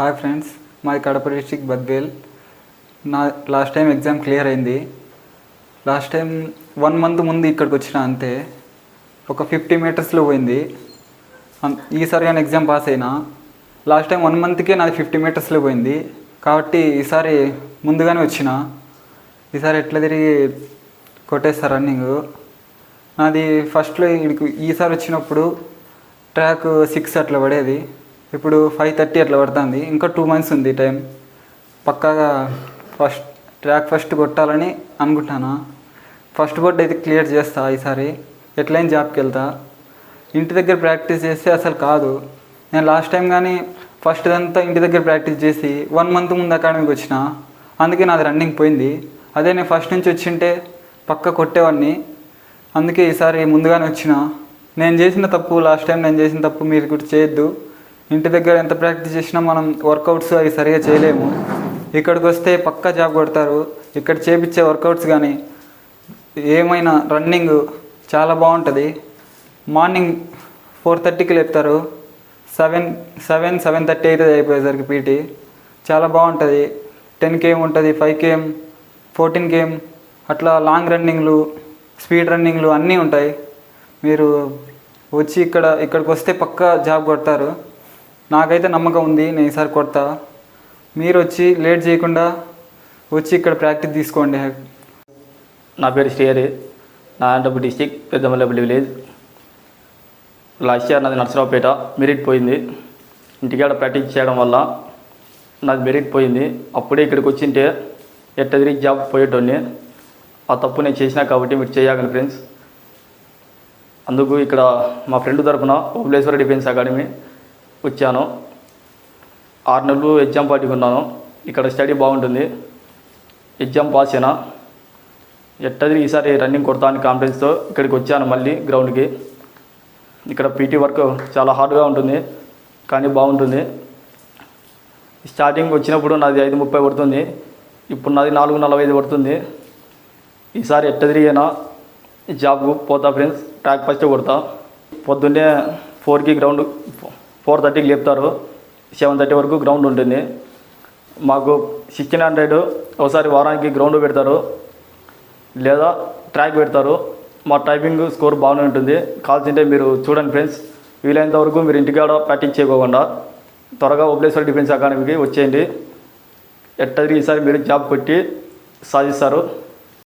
Hi friends మాది Kadapa district Badvel. నా last time exam clear అయింది. లాస్ట్ టైం వన్ మంత్ ముందు ఇక్కడికి వచ్చిన అంతే. ఒక ఫిఫ్టీ మీటర్స్లో పోయింది. ఈసారి కానీ ఎగ్జామ్ పాస్ అయినా. లాస్ట్ టైం వన్ మంత్కే నాది ఫిఫ్టీ మీటర్స్లో పోయింది. కాబట్టి ఈసారి ముందుగానే వచ్చిన. ఈసారి ఎట్లా తిరిగి కొట్టేస్తా రన్నింగ్? నాది ఫస్ట్లో ఈసారి వచ్చినప్పుడు ట్రాక్ సిక్స్ అట్లా పడేది. ఇప్పుడు ఫైవ్ థర్టీ అట్లా పడుతుంది. ఇంకా టూ మంత్స్ ఉంది టైం పక్కాగా ఫస్ట్ ట్రాక్ ఫస్ట్ కొట్టాలని అనుకుంటాను? ఫస్ట్ బోర్డ్ అయితే క్లియర్ చేస్తా ఈసారి. ఎట్లయిన జాబ్కి వెళ్తా ఇంటి దగ్గర ప్రాక్టీస్ చేస్తే అసలు కాదు. నేను లాస్ట్ టైం కానీ ఫస్ట్ అంతా ఇంటి దగ్గర ప్రాక్టీస్ చేసి వన్ మంత్ ముందు అకాడమీకి వచ్చిన అందుకే నాది రన్నింగ్ పోయింది. అదే నేను ఫస్ట్ నుంచి వచ్చింటే పక్క కొట్టేవాడిని. అందుకే ఈసారి ముందుగానే వచ్చిన. నేను చేసిన తప్పు లాస్ట్ టైం నేను చేసిన తప్పు మీరు కూడా చేయొద్దు. ఇంటి దగ్గర ఎంత ప్రాక్టీస్ చేసినా మనం వర్కౌట్స్ అవి సరిగా చేయలేము. ఇక్కడికి వస్తే పక్కా జాబ్ కొడతారు. ఇక్కడ చేపించే వర్కౌట్స్ కానీ ఏమైనా రన్నింగ్ చాలా బాగుంటుంది. మార్నింగ్ ఫోర్ థర్టీకి లేపుతారు. సెవెన్ సెవెన్ సెవెన్ థర్టీ అవుతుంది అయిపోయేసరికి పీటీ. చాలా బాగుంటుంది. టెన్ కేఎం ఉంటుంది ఫైవ్ కేఎం ఫోర్టీన్ కేఎం అట్లా లాంగ్ రన్నింగ్లు స్పీడ్ రన్నింగ్లు అన్నీ ఉంటాయి. మీరు వచ్చి ఇక్కడ ఇక్కడికి వస్తే పక్కా జాబ్ కొడతారు. నాకైతే నమ్మకం ఉంది నేను ఈసారి కొడతా. మీరు వచ్చి లేట్ చేయకుండా వచ్చి ఇక్కడ ప్రాక్టీస్ తీసుకోండి. నా పేరు Srihari Narayanapalli district Peddamallapalli village. Last year నాది నర్సరావుపేట మెరిట్ పోయింది. ఇంటికాడ ప్రాక్టీస్ చేయడం వల్ల నాది మెరిట్ పోయింది. అప్పుడే ఇక్కడికి వచ్చింటే ఎట్ట తిరిగి జాబ్ పోయేటోని ఆ తప్పు నేను చేసినా కాబట్టి మీరు చేయగలను ఫ్రెండ్స్. అందుకు ఇక్కడ మా ఫ్రెండ్ తరపున ఓబ్లేశ్వర డిఫెన్స్ అకాడమీ వచ్చాను. ఆరు నెలలు ఎగ్జామ్ పట్టుకున్నాను ఇక్కడ స్టడీ బాగుంటుంది. ఎగ్జామ్ పాస్ అయినా. ఎట్టది ఈసారి రన్నింగ్ కొడతాను కాన్ఫిడెన్స్తో ఇక్కడికి వచ్చాను మళ్ళీ గ్రౌండ్కి. ఇక్కడ పీటీ వర్క్ చాలా హార్డ్గా ఉంటుంది. కానీ బాగుంటుంది. స్టార్టింగ్ వచ్చినప్పుడు నాది ఐదు ముప్పై పడుతుంది. ఇప్పుడు నాది నాలుగు నలభై ఐదు పడుతుంది. ఈసారి ఎట్ట తిరిగినా జాబ్కు పోతా ఫ్రెండ్స్. ట్రాక్ ఫస్ట్ కొడతా. పొద్దున్నే ఫోర్కి గ్రౌండ్ ఫోర్ థర్టీకి లేపుతారు. సెవెన్ థర్టీ వరకు గ్రౌండ్ ఉంటుంది. మాకు సిక్స్టీన్ హండ్రెడ్ ఒకసారి వారానికి గ్రౌండ్ పెడతారు. లేదా ట్రాక్ పెడతారు. మా టైపింగ్ స్కోర్ బాగానే ఉంటుంది. కాల్సింటే మీరు చూడండి ఫ్రెండ్స్ వీలైనంత వరకు మీరు ఇంటికాడ ప్రాక్టీస్ చేయకోకుండా త్వరగా ఓబ్లేశ్వర డిఫెన్స్ అకాడమీకి వచ్చేయండి. ఎట్టది ఈసారి మీరు జాబ్ కొట్టి సాధిస్తారు.